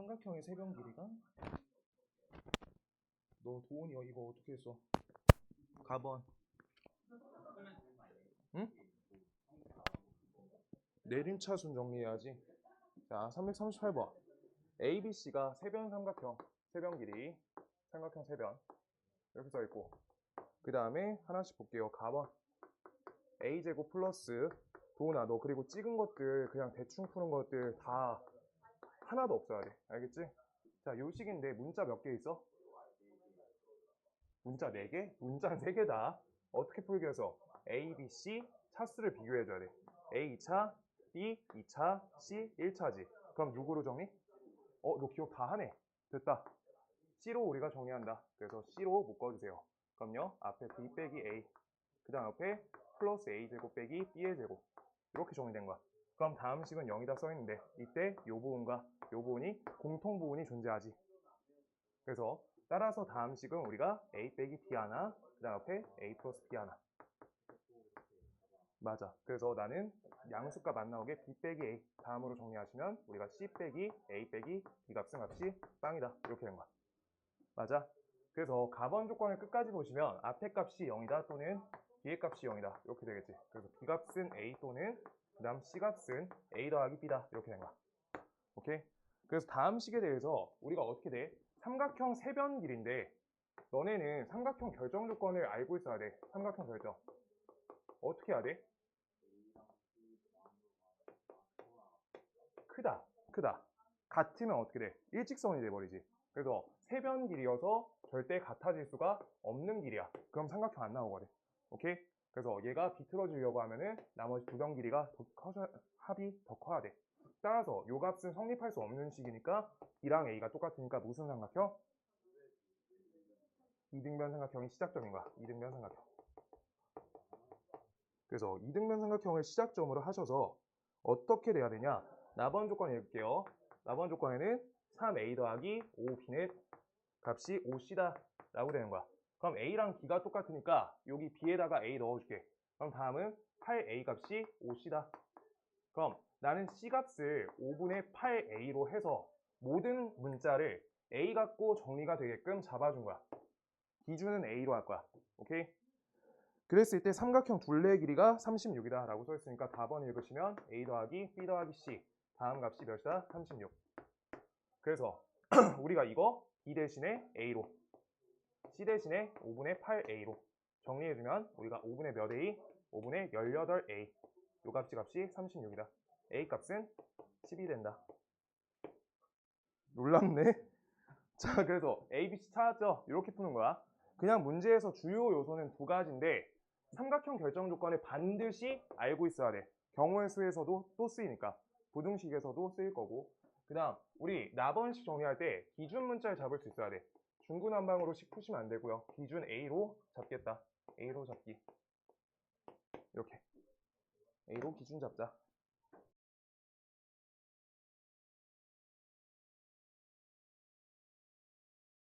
삼각형의 세변 길이가? 너 도훈이 이거 어떻게 했어? 가번. 응? 내림차순 정리해야지. 자 338번. ABC가 세변 삼각형 세변 길이 삼각형 세변. 이렇게 써있고. 그 다음에 하나씩 볼게요. 가번. A제곱 플러스 도훈아 너 그리고 찍은 것들 그냥 대충 푸는 것들 다 하나도 없어야 돼 알겠지? 자 요식인데 문자 몇 개 있어? 문자 4개? 문자는 3개다. 어떻게 풀기 해서? A, B, C 차수를 비교해줘야 돼. A 2차, B 2차, C 1차지. 그럼 누구로 정리? 어 너 기억 다 하네. 됐다. C로 우리가 정리한다. 그래서 C로 묶어주세요. 그럼요. 앞에 B 빼기 A. 그 다음 옆에 플러스 A제곱 빼기 B의 제곱. 이렇게 정리된 거야 그럼 다음 식은 0이다 써있는데 이때 요 부분과 요 부분이 공통 부분이 존재하지. 그래서 따라서 다음 식은 우리가 A 빼기 B 하나 그 다음 옆에 A 플러스 B 하나. 맞아. 그래서 나는 양수값 안 나오게 B 빼기 A 다음으로 정리하시면 우리가 C 빼기 A 빼기 B 값은 값이 빵이다. 이렇게 된 거야. 맞아 그래서 가번 조건을 끝까지 보시면 앞에 값이 0이다 또는 뒤에 값이 0이다. 이렇게 되겠지. 그래서 B 값은 A 또는 그 다음 C 값은 A 더하기 B다. 이렇게 된 거야. 오케이? 그래서 다음 식에 대해서 우리가 어떻게 돼? 삼각형 세변 길인데 너네는 삼각형 결정 조건을 알고 있어야 돼. 삼각형 결정. 어떻게 해야 돼? 크다. 크다. 같으면 어떻게 돼? 일직선이 돼버리지. 그래서 세변 길이어서 절대 같아질 수가 없는 길이야 그럼 삼각형 안 나오거든 오케이 그래서 얘가 비틀어지려고 하면은 나머지 두 변 길이가 더 커져, 합이 더 커야 돼. 따라서 요 값은 성립할 수 없는 식이니까 B랑 A가 똑같으니까 무슨 삼각형? 이등변 삼각형이 시작점인 거야. 이등변 삼각형. 그래서 이등변 삼각형을 시작점으로 하셔서 어떻게 돼야 되냐? 나번 조건 읽을게요. 나번 조건에는 3A 더하기 5B는 값이 5C다 라고 되는 거야. 그럼 A랑 B가 똑같으니까 여기 B에다가 A 넣어줄게. 그럼 다음은 8A 값이 5C다. 그럼 나는 C 값을 5분의 8A로 해서 모든 문자를 A 갖고 정리가 되게끔 잡아준 거야. 기준은 A로 할 거야. 오케이? 그랬을 때 삼각형 둘레 길이가 36이다 라고 써있으니까 4번 읽으시면 A 더하기 B 더하기 C 다음 값이 몇이다? 36 그래서 우리가 이거 B 대신에 A로 C 대신에 5분의 8A로 정리해주면 우리가 5분의 몇 A? 5분의 18A 요 값이 값이 36이다. A 값은 10이 된다. 놀랍네. 자 그래서 A, B, C 찾았죠? 이렇게 푸는 거야. 그냥 문제에서 주요 요소는 두 가지인데 삼각형 결정 조건을 반드시 알고 있어야 돼. 경우의 수에서도 또 쓰이니까. 부등식에서도 쓰일 거고 그 다음 우리 나번식 정리할 때 기준 문자를 잡을 수 있어야 돼 중구난방으로 식 푸시면 안 되고요. 기준 A로 잡겠다. A로 잡기. 이렇게. A로 기준 잡자.